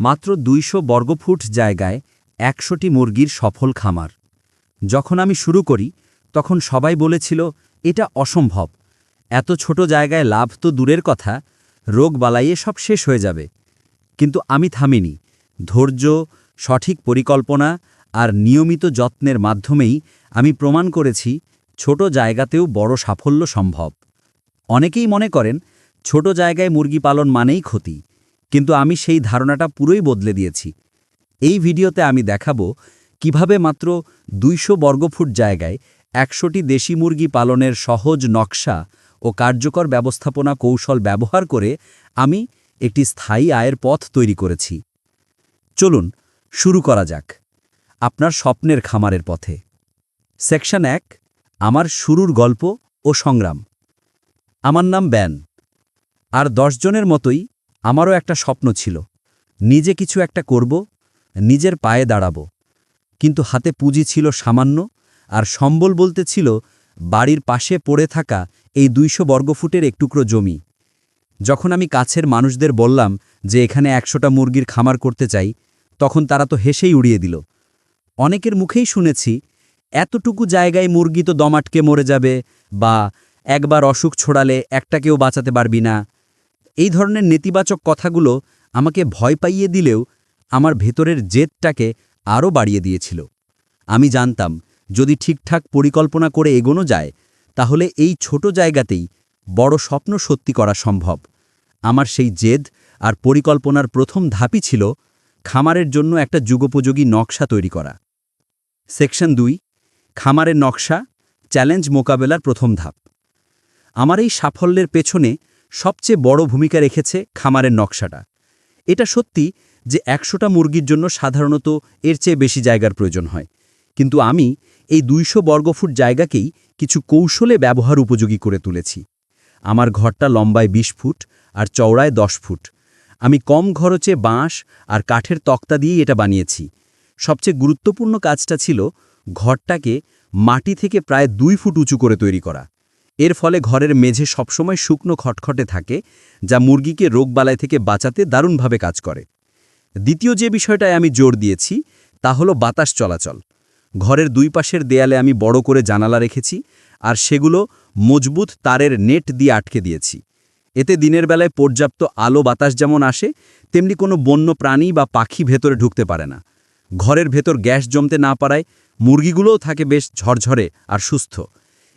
মাত্র দুইশো বর্গফুট জায়গায় একশোটি মুরগির সফল খামার। যখন আমি শুরু করি, তখন সবাই বলেছিল, এটা অসম্ভব। এত ছোট জায়গায় লাভ তো দূরের কথা, রোগ বালাইয়ে সব শেষ হয়ে যাবে। কিন্তু আমি থামিনি। ধৈর্য, সঠিক পরিকল্পনা আর নিয়মিত যত্নের মাধ্যমেই আমি প্রমাণ করেছি, ছোট জায়গাতেও বড় সাফল্য সম্ভব। অনেকেই মনে করেন, ছোট জায়গায় মুরগি পালন মানেই ক্ষতি। কিন্তু আমি সেই ধারণাটা পুরোই বদলে দিয়েছি। এই ভিডিওতে আমি দেখাবো কীভাবে মাত্র দুইশো বর্গফুট জায়গায় একশোটি দেশি মুরগি পালনের সহজ নকশা ও কার্যকর ব্যবস্থাপনা কৌশল ব্যবহার করে আমি একটি স্থায়ী আয়ের পথ তৈরি করেছি। চলুন শুরু করা যাক আপনার স্বপ্নের খামারের পথে। সেকশন এক, আমার শুরুর গল্প ও সংগ্রাম। আমার নাম ব্যান। আর দশজনের মতোই আমারও একটা স্বপ্ন ছিল। নিজে কিছু একটা করব, নিজের পায়ে দাঁড়াব। কিন্তু হাতে পুঁজি ছিল সামান্য, আর সম্বল বলতে ছিল বাড়ির পাশে পড়ে থাকা এই দুইশো বর্গফুটের একটুকরো জমি। যখন আমি কাছের মানুষদের বললাম যে এখানে একশোটা মুরগির খামার করতে চাই, তখন তারা তো হেসেই উড়িয়ে দিল। অনেকের মুখেই শুনেছি, এতটুকু জায়গায় মুরগি তো দমাটকে মরে যাবে, বা একবার অসুখ ছড়ালে একটাকেও বাঁচাতে পারবি না এই ধরনের নেতিবাচক কথাগুলো আমাকে ভয় পাইয়ে দিলেও আমার ভেতরের জেদটাকে আরও বাড়িয়ে দিয়েছিল। আমি জানতাম, যদি ঠিকঠাক পরিকল্পনা করে এগোনো যায়, তাহলে এই ছোট জায়গাতেই বড় স্বপ্ন সত্যি করা সম্ভব। আমার সেই জেদ আর পরিকল্পনার প্রথম ধাপই ছিল খামারের জন্য একটা যুগোপযোগী নকশা তৈরি করা। সেকশন দুই, খামারের নকশা, চ্যালেঞ্জ মোকাবেলার প্রথম ধাপ। আমার এই সাফল্যের পেছনে সবচেয়ে বড় ভূমিকা রেখেছে খামারের নকশাটা। এটা সত্যি যে একশোটা মুরগির জন্য সাধারণত এর চেয়ে বেশি জায়গার প্রয়োজন হয়। কিন্তু আমি এই দুইশো বর্গফুট জায়গাকেই কিছু কৌশলে ব্যবহার উপযোগী করে তুলেছি। আমার ঘরটা লম্বায় ২০ ফুট আর চওড়ায় ১০ ফুট। আমি কম খরচে বাঁশ আর কাঠের তক্তা দিয়েই এটা বানিয়েছি। সবচেয়ে গুরুত্বপূর্ণ কাজটা ছিল ঘরটাকে মাটি থেকে প্রায় দুই ফুট উঁচু করে তৈরি করা। এর ফলে ঘরের মেঝে সবসময় শুকনো খটখটে থাকে, যা মুরগিকে রোগবালাই থেকে বাঁচাতে দারুণভাবে কাজ করে। দ্বিতীয় যে বিষয়টায় আমি জোর দিয়েছি, তা হলো বাতাস চলাচল। ঘরের দুই পাশের দেয়ালে আমি বড় করে জানালা রেখেছি, আর সেগুলো মজবুত তারের নেট দিয়ে আটকে দিয়েছি। এতে দিনের বেলায় পর্যাপ্ত আলো বাতাস যেমন আসে, তেমনি কোনো বন্য প্রাণী বা পাখি ভেতরে ঢুকতে পারে না। ঘরের ভেতর গ্যাস জমতে না পারায় মুরগিগুলোও থাকে বেশ ঝরঝরে আর সুস্থ।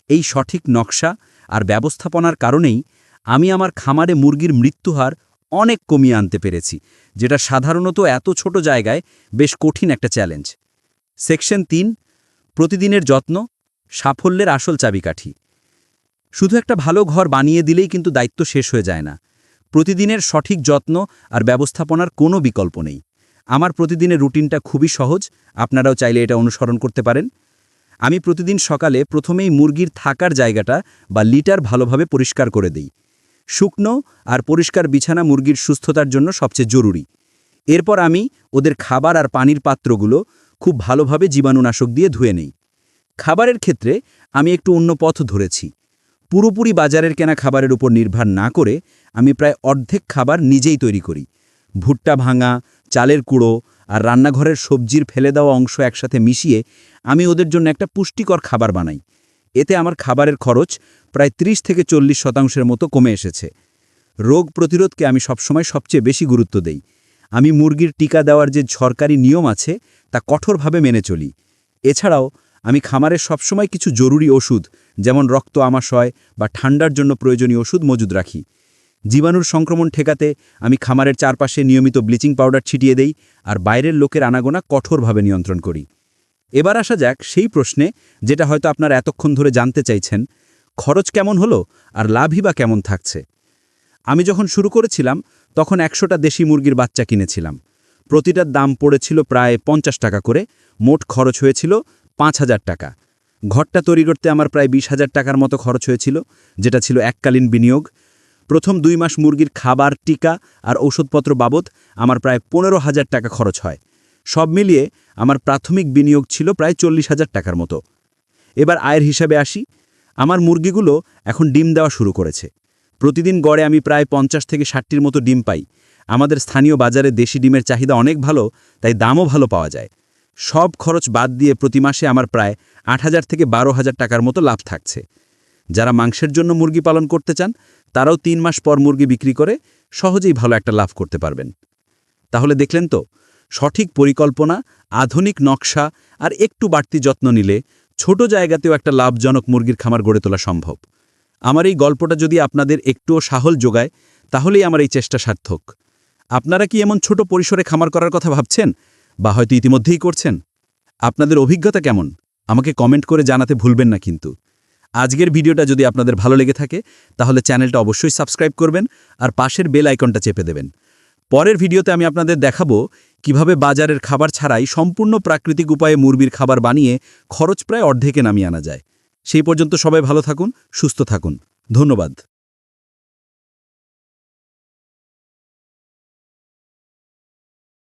এই সঠিক নকশা আর ব্যবস্থাপনার কারণেই আমি আমার খামারে মুরগির মৃত্যুহার অনেক কমিয়ে আনতে পেরেছি, যেটা সাধারণত এত ছোট জায়গায় বেশ কঠিন একটা চ্যালেঞ্জ। সেকশন তিন, প্রতিদিনের যত্ন, সাফল্যের আসল চাবিকাঠি। শুধু একটা ভালো ঘর বানিয়ে দিলেই কিন্তু দায়িত্ব শেষ হয়ে যায় না। প্রতিদিনের সঠিক যত্ন আর ব্যবস্থাপনার কোনো বিকল্প নেই। আমার প্রতিদিনের রুটিনটা খুবই সহজ, আপনারাও চাইলে এটা অনুসরণ করতে পারেন। আমি প্রতিদিন সকালে প্রথমেই মুরগির থাকার জায়গাটা বা লিটার ভালোভাবে পরিষ্কার করে দেই। শুকনো আর পরিষ্কার বিছানা মুরগির সুস্থতার জন্য সবচেয়ে জরুরি। এরপর আমি ওদের খাবার আর পানির পাত্রগুলো খুব ভালোভাবে জীবাণুনাশক দিয়ে ধুয়ে নেই। খাবারের ক্ষেত্রে আমি একটু অন্য পথ ধরেছি। পুরোপুরি বাজারের কেনা খাবারের উপর নির্ভর না করে আমি প্রায় অর্ধেক খাবার নিজেই তৈরি করি। ভুট্টা ভাঙা, চালের কুড়ো আর রান্নাঘরের সবজির ফেলে দেওয়া অংশ একসাথে মিশিয়ে আমি ওদের জন্য একটা পুষ্টিকর খাবার বানাই। এতে আমার খাবারের খরচ প্রায় ৩০ থেকে চল্লিশ শতাংশের মতো কমে এসেছে। রোগ প্রতিরোধকে আমি সবসময় সবচেয়ে বেশি গুরুত্ব দেই। আমি মুরগির টিকা দেওয়ার যে সরকারি নিয়ম আছে, তা কঠোরভাবে মেনে চলি। এছাড়াও, আমি খামারের সবসময় কিছু জরুরি ওষুধ, যেমন রক্ত আমাশয় বা ঠান্ডার জন্য প্রয়োজনীয় ওষুধ মজুদ রাখি। জীবাণুর সংক্রমণ ঠেকাতে আমি খামারের চারপাশে নিয়মিত ব্লিচিং পাউডার ছিটিয়ে দেই আর বাইরের লোকের আনাগোনা কঠোরভাবে নিয়ন্ত্রণ করি। এবার আসা যাক সেই প্রশ্নে, যেটা হয়তো আপনার এতক্ষণ ধরে জানতে চাইছেন, খরচ কেমন হলো আর লাভই বা কেমন থাকছে? আমি যখন শুরু করেছিলাম, তখন একশোটা দেশি মুরগির বাচ্চা কিনেছিলাম। প্রতিটার দাম পড়েছিল প্রায় পঞ্চাশ টাকা করে, মোট খরচ হয়েছিল পাঁচ হাজার টাকা। ঘরটা তৈরি করতে আমার প্রায় বিশ হাজার টাকার মতো খরচ হয়েছিল, যেটা ছিল এককালীন বিনিয়োগ। প্রথম দুই মাস মুরগির খাবার টিকা আর ঔষধপত্র বাবদ আমার প্রায় পনেরো হাজার টাকা খরচ হয়। সব মিলিয়ে আমার প্রাথমিক বিনিয়োগ ছিল প্রায় চল্লিশ হাজার টাকার মতো। এবার আয়ের হিসাবে আসি, আমার মুরগিগুলো এখন ডিম দেওয়া শুরু করেছে। প্রতিদিন গড়ে আমি প্রায় পঞ্চাশ থেকে ষাটটির মতো ডিম পাই। আমাদের স্থানীয় বাজারে দেশি ডিমের চাহিদা অনেক ভালো, তাই দামও ভালো পাওয়া যায়। সব খরচ বাদ দিয়ে প্রতি মাসে আমার প্রায় আট হাজার থেকে বারো হাজার টাকার মতো লাভ থাকছে। যারা মাংসের জন্য মুরগি পালন করতে চান, তারাও তিন মাস পর মুরগি বিক্রি করে সহজেই ভালো একটা লাভ করতে পারবেন। তাহলে দেখলেন তো, সঠিক পরিকল্পনা, আধুনিক নকশা আর একটু বাড়তি যত্ন নিলে ছোট জায়গাতেও একটা লাভজনক মুরগির খামার গড়ে তোলা সম্ভব। আমার এই গল্পটা যদি আপনাদের একটুও সাহল যোগায়, তাহলেই আমার এই চেষ্টা সার্থক। আপনারা কি এমন ছোট পরিসরে খামার করার কথা ভাবছেন, বা হয়তো ইতিমধ্যেই করছেন? আপনাদের অভিজ্ঞতা কেমন? আমাকে কমেন্ট করে জানাতে ভুলবেন না কিন্তু। আজকের ভিডিওটা যদি আপনাদের ভালো লেগে থাকে, তাহলে চ্যানেলটা অবশ্যই সাবস্ক্রাইব করবেন আর পাশের বেল আইকনটা চেপে দেবেন। পরের ভিডিওতে আমি আপনাদের দেখাবো কীভাবে বাজারের খাবার ছাড়াই সম্পূর্ণ প্রাকৃতিক উপায়ে মুরগির খাবার বানিয়ে খরচ প্রায় অর্ধেকে নামিয়ে আনা যায়। সেই পর্যন্ত সবাই ভালো থাকুন, সুস্থ থাকুন। ধন্যবাদ।